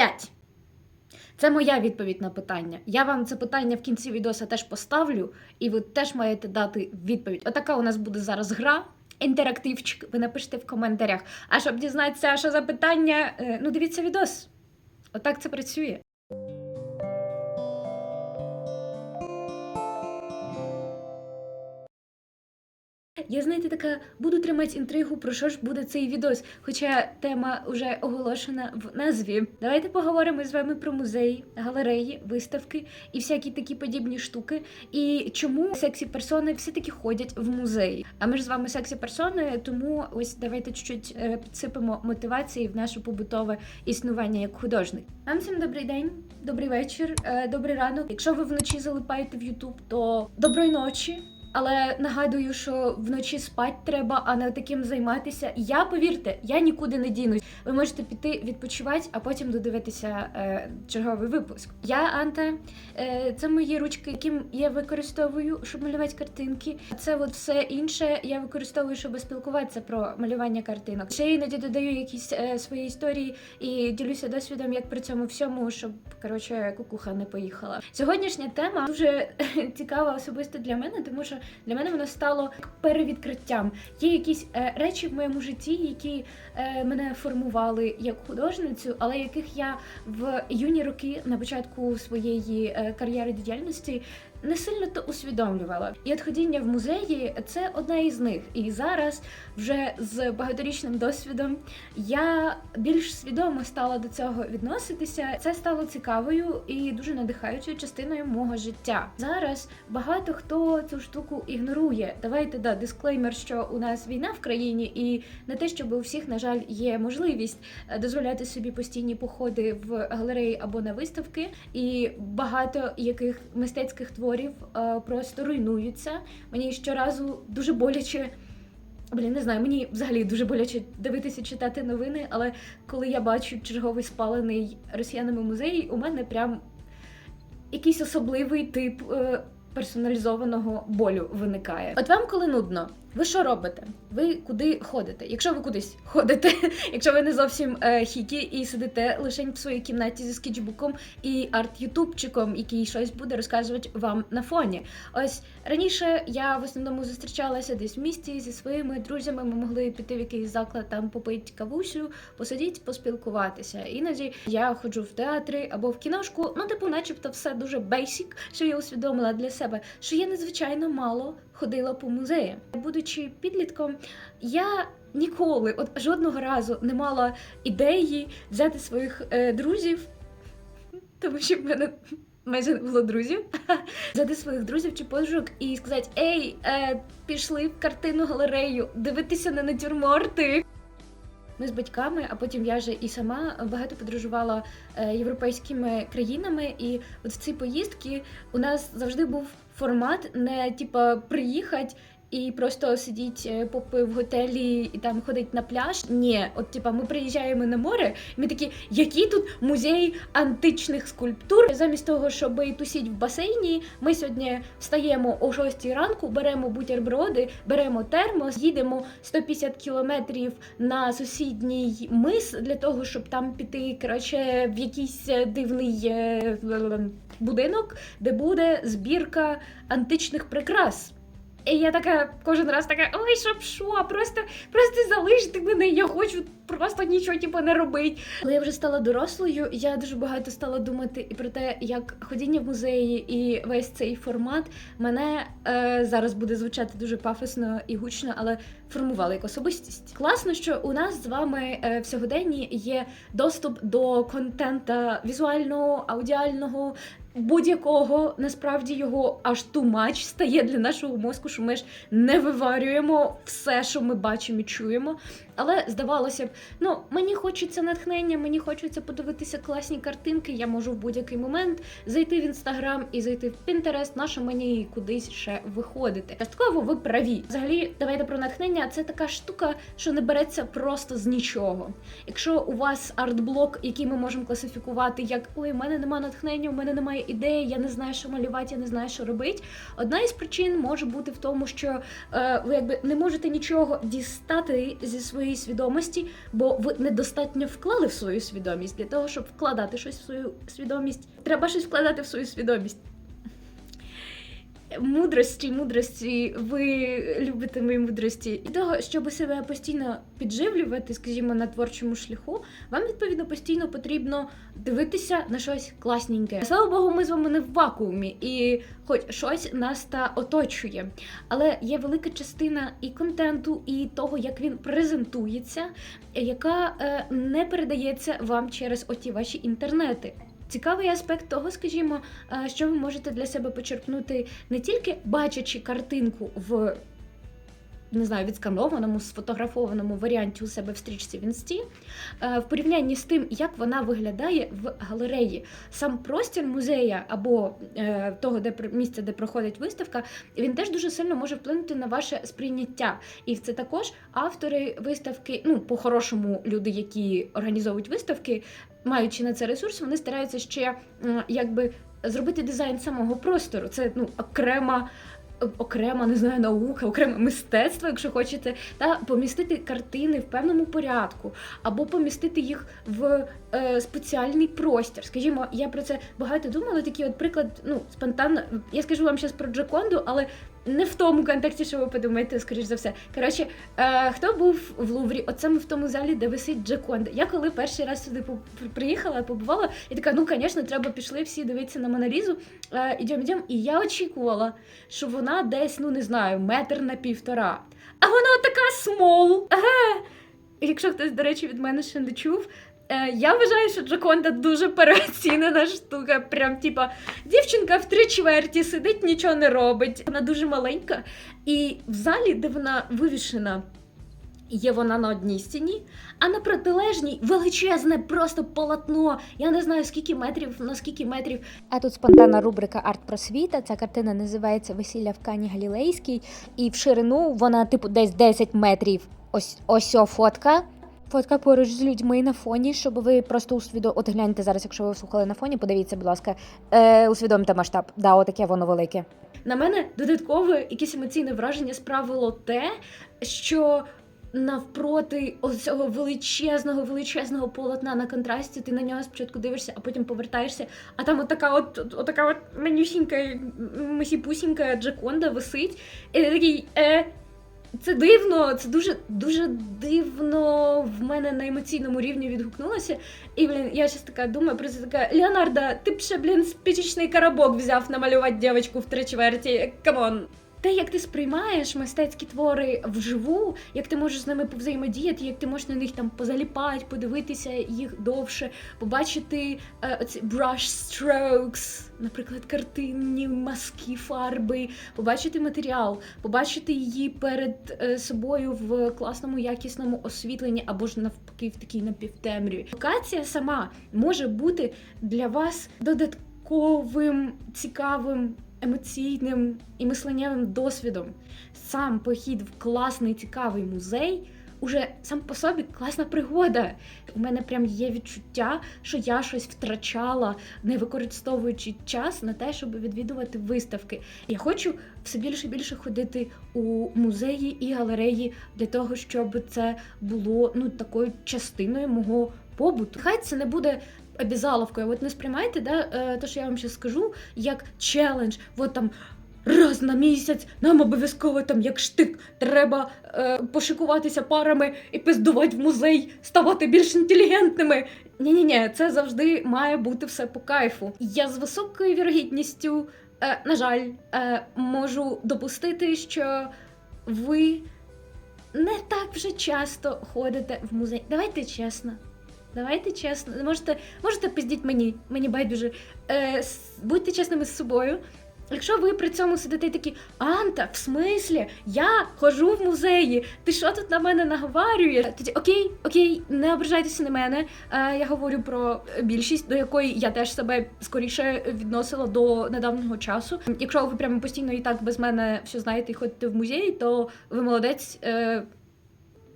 5. Це моя відповідь на питання. Я вам це питання в кінці відео теж поставлю, і ви теж маєте дати відповідь. Отака у нас буде зараз гра. Інтерактивчик, ви напишете в коментарях. А щоб дізнатися, що за питання, е, ну дивіться відос. Отак це працює. Я, знаєте, така буду тримати інтригу, про що ж буде цей відос. Хоча тема вже оголошена в назві. Давайте поговоримо з вами про музеї, галереї, виставки і всякі такі подібні штуки. І чому сексі персони все-таки ходять в музеї. А ми ж з вами сексі персони, тому ось давайте чуть-чуть е, підсипемо мотивації в наше побутове існування як художник. Вам всім добрий день, добрий вечір, е, добрий ранок. Якщо ви вночі залипаєте в Ютуб, то доброї ночі. Але нагадую, що вночі спать треба, а не таким займатися. Я повірте, я нікуди не дінусь. Ви можете піти відпочивати, а потім додивитися е, черговий випуск. Я Анта, е, це мої ручки, яким я використовую, щоб малювати картинки. Це от все інше я використовую, щоб спілкуватися про малювання картинок. Ще іноді додаю якісь е, свої історії і ділюся досвідом, як при цьому всьому, щоб коротше кукуха не поїхала. Сьогоднішня тема дуже цікава особисто для мене, тому що для мене воно стало перевідкриттям. Є якісь е, речі в моєму житті, які е, мене формували як художницю, але яких я в юні роки на початку своєї е, кар'єри діяльності не сильно то усвідомлювала. І от в музеї це одна із них. І зараз, вже з багаторічним досвідом, я більш свідомо стала до цього відноситися. Це стало цікавою і дуже надихаючою частиною мого життя. Зараз багато хто цю штуку ігнорує. Давайте да дисклеймер, що у нас війна в країні, і не те, щоб у всіх, на жаль, є можливість е, дозволяти собі постійні походи в галереї або на виставки, і багато яких мистецьких творів е, просто руйнуються. Мені щоразу дуже боляче. Блін, не знаю, мені взагалі дуже боляче дивитися читати новини, але коли я бачу черговий спалений росіянами музей, у мене прям якийсь особливий тип е, персоналізованого болю виникає. От вам коли нудно, ви що робите? Ви куди ходите? Якщо ви кудись ходите, якщо ви не зовсім е, хікі і сидите лише в своїй кімнаті зі скетчбуком і арт-ютубчиком, який щось буде розказувати вам на фоні. Ось раніше я в основному зустрічалася десь в місті зі своїми друзями. Ми могли піти в якийсь заклад, там попити кавусю, посидіти, поспілкуватися. Іноді я ходжу в театри або в кіношку. Ну, типу, начебто, все дуже бейсік, що я усвідомила для себе, що я надзвичайно мало ходила по музеям. Будучи підлітком, я ніколи, от жодного разу не мала ідеї взяти своїх е, друзів, тому що в мене майже не було друзів, взяти своїх друзів чи подружок і сказати: Ей, е, пішли в картину галерею, дивитися на натюрморти. Ми з батьками, а потім я же і сама багато подорожувала е, європейськими країнами. І от в ці поїздки у нас завжди був формат не типа приїхати. І просто сидіть е, попи в готелі і там ходить на пляж. Ні, от типа ми приїжджаємо на море, ми такі, які тут музей античних скульптур. Замість того, щоб тусіть в басейні, ми сьогодні встаємо о 6 ранку, беремо бутерброди, беремо термос, їдемо 150 кілометрів на сусідній мис для того, щоб там піти коротше, в якийсь е, дивний е, будинок, де буде збірка античних прикрас. І я така кожен раз така, ой, щоб що, просто, просто залиште мене, я хочу просто нічого типу, не робити. Коли я вже стала дорослою, я дуже багато стала думати і про те, як ходіння в музеї і весь цей формат мене е, зараз буде звучати дуже пафосно і гучно, але формували як особистість. Класно, що у нас з вами е, в сьогоденні є доступ до контента візуального, аудіального. Будь-якого насправді його аж ту мач стає для нашого мозку, що ми ж не виварюємо все, що ми бачимо і чуємо. Але здавалося б, ну мені хочеться натхнення, мені хочеться подивитися класні картинки. Я можу в будь-який момент зайти в інстаграм і зайти в Пінтерест, нащо мені кудись ще виходити. Частково ви праві. Взагалі, давайте про натхнення. Це така штука, що не береться просто з нічого. Якщо у вас артблок, який ми можемо класифікувати, як ой, у мене немає натхнення, у мене немає ідеї, я не знаю, що малювати, я не знаю, що робити. Одна із причин може бути в тому, що е, ви якби не можете нічого дістати зі своєї своїй свідомості, бо ви недостатньо вклали в свою свідомість. Для того, щоб вкладати щось в свою свідомість, треба щось вкладати в свою свідомість. Мудрості, мудрості, ви любите мої мудрості. І того, щоб себе постійно підживлювати, скажімо, на творчому шляху, вам відповідно постійно потрібно дивитися на щось класненьке. Слава Богу, ми з вами не в вакуумі, і хоч щось нас та оточує. Але є велика частина і контенту, і того, як він презентується, яка е, не передається вам через оті ваші інтернети. Цікавий аспект того, скажімо, е, що ви можете для себе почерпнути не тільки бачачи картинку в не знаю, відсканованому, сфотографованому варіанті у себе в стрічці в інсті, е, в порівнянні з тим, як вона виглядає в галереї. Сам простір музея або е, того, де місце, де проходить виставка, він теж дуже сильно може вплинути на ваше сприйняття. І це також автори виставки, ну по-хорошому, люди, які організовують виставки, маючи на це ресурс, вони стараються ще якби зробити дизайн самого простору. Це ну окрема. Окрема, не знаю, наука, окреме мистецтво, якщо хочете, та помістити картини в певному порядку, або помістити їх в е, спеціальний простір. Скажімо, я про це багато думала. Такий от приклад, ну спонтанно. Я скажу вам зараз про Джаконду, але не в тому контексті, що ви подумаєте, скоріш за все. Коротше, е, хто був в Луврі, от саме в тому залі, де висить Джаконда. Я коли перший раз сюди приїхала, побувала, і така, ну звісно, треба пішли всі дивитися на Монарізу. Е, ідем, ідем. І я очікувала, що вона десь, ну не знаю, метр на півтора. А вона така смол. Ага. Якщо хтось, до речі, від мене ще не чув. Е, Я вважаю, що Джаконда дуже переоцінена штука. Прям типа дівчинка в три чверті сидить, нічого не робить. Вона дуже маленька. І в залі, де вона вивішена, є вона на одній стіні, а на протилежній величезне просто полотно. Я не знаю скільки метрів, на скільки метрів. А тут спонтанна рубрика Арт-просвіта. Ця картина називається Весілля в Кані Галілейській, і в ширину вона, типу, десь 10 метрів. Ось ось о фотка. Фотка поруч з людьми на фоні, щоб ви просто усвідомили. От гляньте зараз, якщо ви слухали на фоні, подивіться, будь ласка, е, усвідомте масштаб. Да, отаке воно велике. На мене додаткове якесь емоційне враження справило те, що навпроти цього величезного, величезного полотна на контрасті, ти на нього спочатку дивишся, а потім повертаєшся, а там отака от, от- отака от менюсінька, масіпусінька Джаконда висить, і ти такий. Е, це дивно, це дуже дуже дивно в мене на емоційному рівні відгукнулося. І блін, я щас така думаю, про це така Леонардо, ти б ще, блін, спічечний коробок взяв намалювати дівчинку в три чверті. Камон. Те, як ти сприймаєш мистецькі твори вживу, як ти можеш з ними повзаємодіяти, як ти можеш на них там позаліпати, подивитися їх довше, побачити е, оці brush strokes, наприклад, картинні маски, фарби, побачити матеріал, побачити її перед е, собою в класному якісному освітленні або ж навпаки в такій напівтемряві. Локація сама може бути для вас додатковим цікавим. Емоційним і мисленнєвим досвідом сам похід в класний цікавий музей уже сам по собі класна пригода. У мене прям є відчуття, що я щось втрачала, не використовуючи час на те, щоб відвідувати виставки. Я хочу все більше і більше ходити у музеї і галереї для того, щоб це було ну такою частиною мого побуту. Хай це не буде. Обязаловкою, от не сприймайте, да, е, те, що я вам зараз скажу, як челендж. От там раз на місяць нам обов'язково там як штик треба е, пошикуватися парами і пиздувати в музей, ставати більш інтелігентними. Ні, ні, ні, це завжди має бути все по кайфу. Я з високою вірогідністю, е, на жаль, е, можу допустити, що ви не так вже часто ходите в музей. Давайте чесно. Давайте чесно. Можете, можете пиздіть мені, мені байдуже. Е, будьте чесними з собою. Якщо ви при цьому сидите такі, Анта, в смислі, я ходжу в музеї, ти що тут на мене наговарюєш? Тоді окей, окей, не ображайтеся на мене. Е, я говорю про більшість, до якої я теж себе скоріше відносила до недавнього часу. Якщо ви прямо постійно і так без мене все знаєте і ходите в музей, то ви молодець. Е,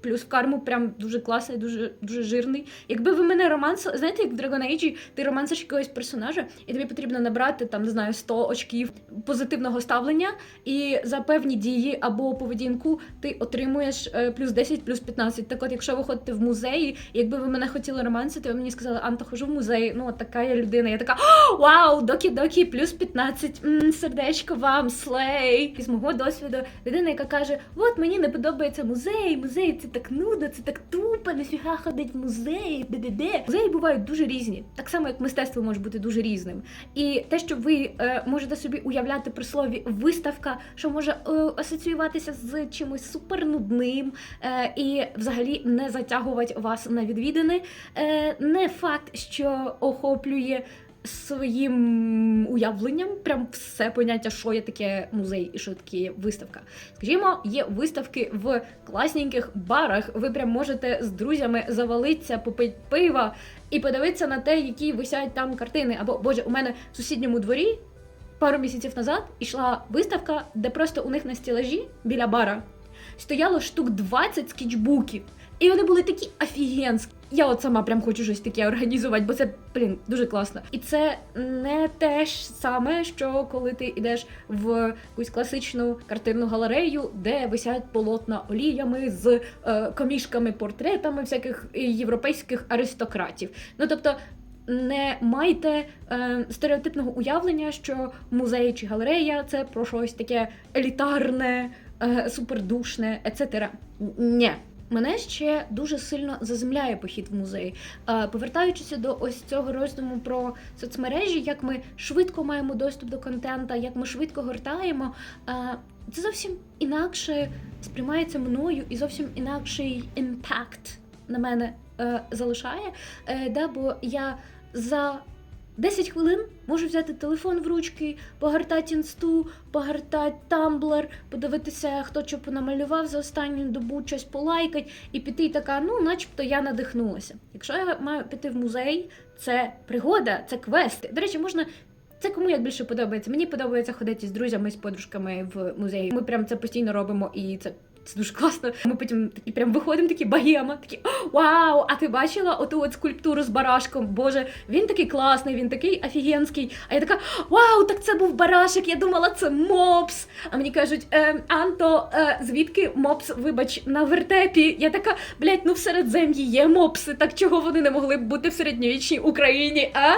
плюс в карму прям дуже класний, дуже дуже жирний. Якби ви мене романс, знаєте, як в Dragon Age ти романсиш якогось персонажа, і тобі потрібно набрати там, не знаю, 100 очків позитивного ставлення, і за певні дії або поведінку ти отримуєш е, плюс 10, плюс 15. Так от, якщо ви ходите в музеї, якби ви мене хотіли романсити, ви мені сказали, Анта, хожу в музей. Ну, от така я людина. Я така, вау, докі-докі, плюс 15, м, сердечко вам, слей. З мого досвіду, людина, яка каже: От мені не подобається музей, музей це так нудно, це так тупо, нафіга ходить в музеї, де-де-де. Музеї бувають дуже різні, так само як мистецтво може бути дуже різним. І те, що ви е, можете собі уявляти при слові виставка, що може е, асоціюватися з чимось супернудним е, і взагалі не затягувати вас на відвідини, е, не факт, що охоплює своїм уявленням прям все поняття, що є таке музей і що таке виставка. Скажімо, є виставки в класненьких барах. Ви прям можете з друзями завалитися, попити пива і подивитися на те, які висять там картини. Або боже, у мене в сусідньому дворі пару місяців назад ішла виставка, де просто у них на стелажі біля бара стояло штук 20 скетчбуків. І вони були такі офігенські. Я от сама прям хочу щось таке організувати, бо це, блін, дуже класно. І це не те ж саме, що коли ти йдеш в якусь класичну картинну галерею, де висять полотна оліями з е, комішками, портретами всяких європейських аристократів. Ну тобто. Не майте е, стереотипного уявлення, що музей чи галерея це про щось таке елітарне, е, супердушне, ецетера. Ні. Мене ще дуже сильно заземляє похід в музей. Повертаючися до ось цього роздуму про соцмережі, як ми швидко маємо доступ до контента, як ми швидко гортаємо, це зовсім інакше сприймається мною і зовсім інакший імпакт на мене е, залишає. Е, да, бо я за 10 хвилин можу взяти телефон в ручки, погортати інсту, погортати тамблер, подивитися, хто що понамалював за останню добу, щось полайкать, і піти така, ну, начебто я надихнулася. Якщо я маю піти в музей, це пригода, це квест. До речі, можна. Це кому як більше подобається. Мені подобається ходити з друзями, з подружками в музеї. Ми прям це постійно робимо, і це. Це дуже класно. Ми потім такі прям виходимо, такі багема, такі вау! А ти бачила оту от скульптуру з барашком? Боже, він такий класний, він такий офігенський. А я така вау, так це був барашек. Я думала, це мопс. А мені кажуть, е, Анто, е, звідки мопс, вибач, на вертепі? Я така, блядь, ну в середзем'ї є мопси. Так чого вони не могли б бути в середньовічній Україні? А?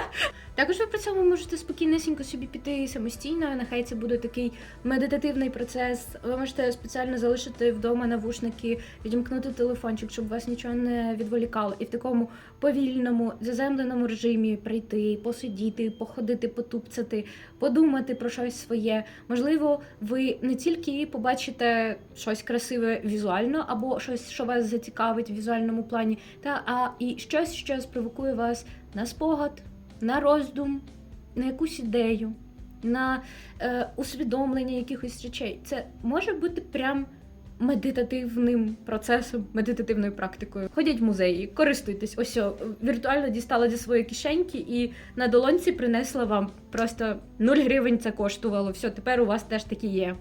Також ви при цьому можете спокійнесенько собі піти самостійно. Нехай це буде такий медитативний процес. Ви можете спеціально залишити вдома навушники, відімкнути телефончик, щоб вас нічого не відволікало. І в такому повільному, заземленому режимі прийти, посидіти, походити, потупцяти, подумати про щось своє. Можливо, ви не тільки побачите щось красиве візуально, або щось, що вас зацікавить в візуальному плані, та а і щось, що спровокує вас на спогад на роздум, на якусь ідею, на е, усвідомлення якихось речей. Це може бути прям медитативним процесом, медитативною практикою. Ходять в музеї, користуйтесь. Ось о, віртуально дістала зі своєї кишеньки і на долонці принесла вам просто 0 гривень це коштувало. Все, тепер у вас теж такі є.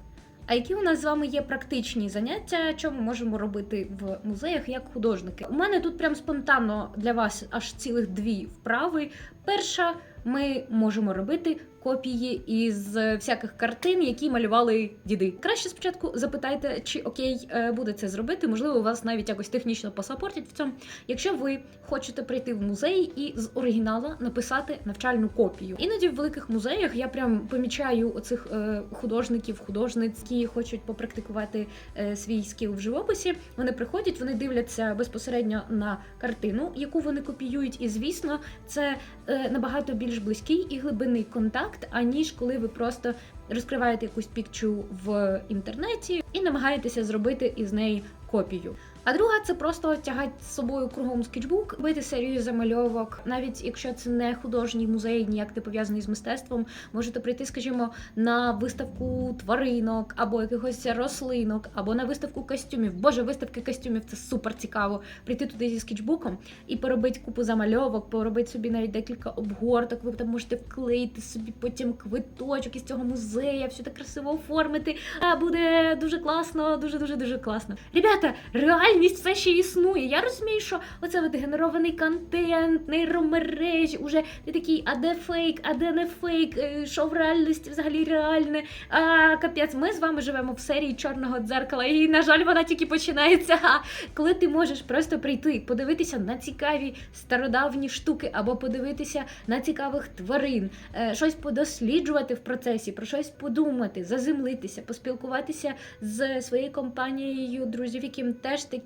А які у нас з вами є практичні заняття, що ми можемо робити в музеях як художники? У мене тут прям спонтанно для вас аж цілих дві вправи. Перша, ми можемо робити копії із всяких картин, які малювали діди. Краще спочатку запитайте, чи окей е, буде це зробити. Можливо, у вас навіть якось технічно посапортять в цьому. Якщо ви хочете прийти в музей і з оригінала написати навчальну копію. Іноді в великих музеях я прям помічаю оцих е, художників, художниць, які хочуть попрактикувати е, свій скіл в живописі. Вони приходять, вони дивляться безпосередньо на картину, яку вони копіюють, і звісно, це е, набагато більш близький і глибинний контакт, аніж коли ви просто розкриваєте якусь пікчу в інтернеті і намагаєтеся зробити із неї копію. А друга це просто тягати з собою кругом скетчбук, робити серію замальовок, навіть якщо це не художній музей, ніяк не пов'язаний з мистецтвом, можете прийти, скажімо, на виставку тваринок або якихось рослинок, або на виставку костюмів. Боже, виставки костюмів це супер цікаво. Прийти туди зі скетчбуком і поробити купу замальовок, поробити собі навіть декілька обгорток. Ви там можете вклеїти собі потім квиточок із цього музею, все так красиво оформити. А буде дуже класно, дуже дуже дуже класно. Ребята, реально реальність все ще існує. Я розумію, що оце генерований контент, нейромережі, уже ти такий, а де фейк, а де не фейк, е, що в реальності взагалі реальне. А капець, ми з вами живемо в серії чорного дзеркала, і, на жаль, вона тільки починається. Коли ти можеш просто прийти, подивитися на цікаві стародавні штуки, або подивитися на цікавих тварин, е, щось подосліджувати в процесі, про щось подумати, заземлитися, поспілкуватися з своєю компанією друзів, яким теж такі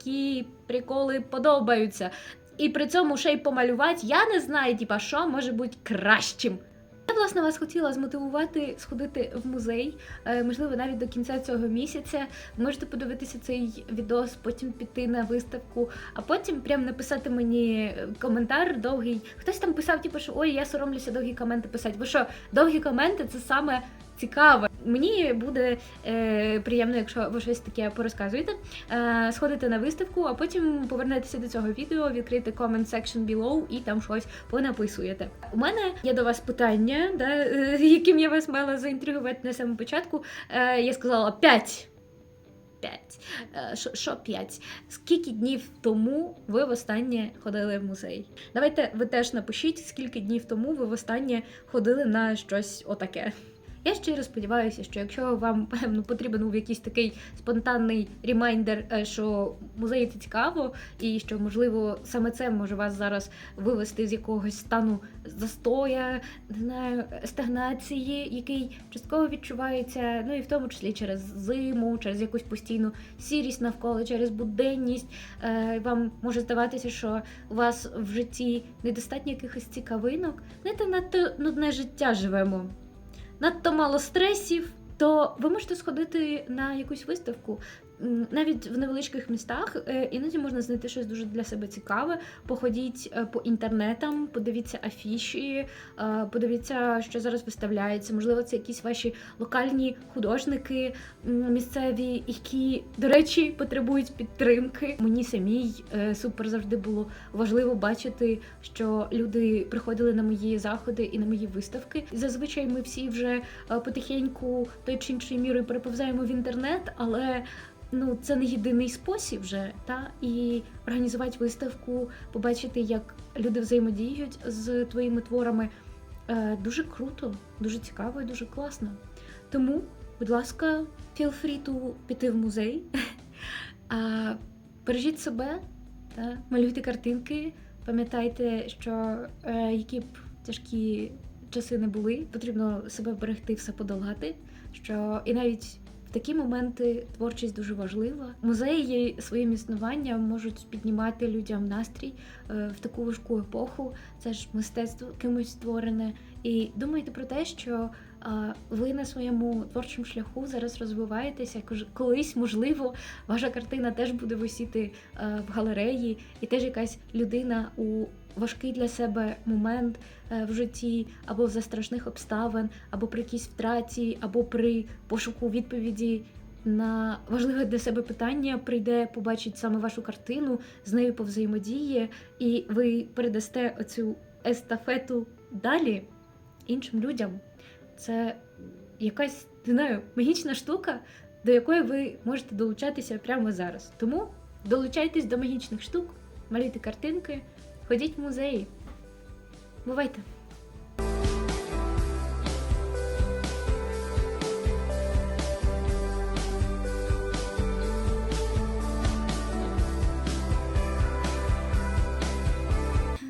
приколи подобаються. І при цьому ще й помалювати, я не знаю, типа, що може бути кращим. Я, власне, вас хотіла змотивувати сходити в музей, е, можливо, навіть до кінця цього місяця. Можете подивитися цей відос, потім піти на виставку, а потім прям написати мені коментар довгий. Хтось там писав, типу, що ой, я соромлюся довгі коменти писати. Бо що, довгі коменти це саме цікаве. Мені буде е, приємно, якщо ви щось таке порозказуєте, е, сходите на виставку, а потім повернетеся до цього відео, відкрити comment section below і там щось понаписуєте. У мене є до вас питання, да, е, яким я вас мала заінтригувати на самому початку. Е, я сказала 5. 5. Е, Що, що 5? Скільки днів тому ви востаннє ходили в музей? Давайте ви теж напишіть, скільки днів тому ви востаннє ходили на щось отаке. Я щиро сподіваюся, що якщо вам певно потрібен був якийсь такий спонтанний ремайндер, е, що музеї це цікаво, і що можливо саме це може вас зараз вивести з якогось стану застоя, не знаю, стагнації, який частково відчувається, ну і в тому числі через зиму, через якусь постійну сірість навколо, через буденність. Е, Вам може здаватися, що у вас в житті недостатньо якихось цікавинок. Знаєте, надто нудне життя живемо надто мало стресів, то ви можете сходити на якусь виставку. Навіть в невеличких містах е, іноді можна знайти щось дуже для себе цікаве. Походіть е, по інтернетам, подивіться афіші, е, подивіться, що зараз виставляється. Можливо, це якісь ваші локальні художники місцеві, які, до речі, потребують підтримки. Мені самій супер завжди було важливо бачити, що люди приходили на мої заходи і на мої виставки. Зазвичай ми всі вже потихеньку той чи іншою мірою переповзаємо в інтернет, але ну це не єдиний спосіб вже. Та і організувати виставку, побачити, як люди взаємодіють з твоїми творами. е, Дуже круто, дуже цікаво і дуже класно. Тому, будь ласка, feel free to піти в музей. А, бережіть себе, та, малюйте картинки, пам'ятайте, що е, які б тяжкі часи не були, потрібно себе берегти, все подолати. Що і навіть в такі моменти творчість дуже важлива. Музеї своїм існуванням можуть піднімати людям настрій е, в таку важку епоху. Це ж мистецтво кимось створене. І думайте про те, що ви на своєму творчому шляху зараз розвиваєтеся. Колись, можливо, ваша картина теж буде висіти е, в галереї, і теж якась людина у важкий для себе момент е, в житті, або за страшних обставин, або при якійсь втраті, або при пошуку відповіді на важливе для себе питання, прийде, побачить саме вашу картину, з нею повзаємодіє, і ви передасте оцю естафету далі іншим людям. Це якась, не знаю, магічна штука, до якої ви можете долучатися прямо зараз. Тому долучайтесь до магічних штук, малюйте картинки, ходіть в музеї. Бувайте!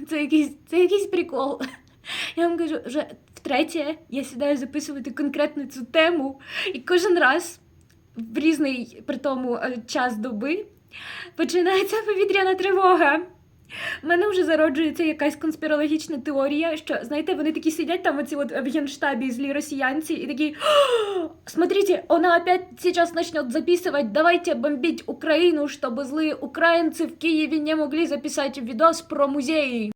Це якийсь, це якийсь прикол. Я вам кажу, вже втретє я сідаю записувати конкретно цю тему, і кожен раз в різний при тому е, час доби починається повітряна тривога. У мене вже зароджується якась конспірологічна теорія, що знаєте, вони такі сидять там оці от в генштабі злі росіянці, і такі «О, смотрите, вона опять сейчас начнет записывать, давайте бомбить Украину, чтобы злые украинцы в Киеве не могли записать видос про музеи.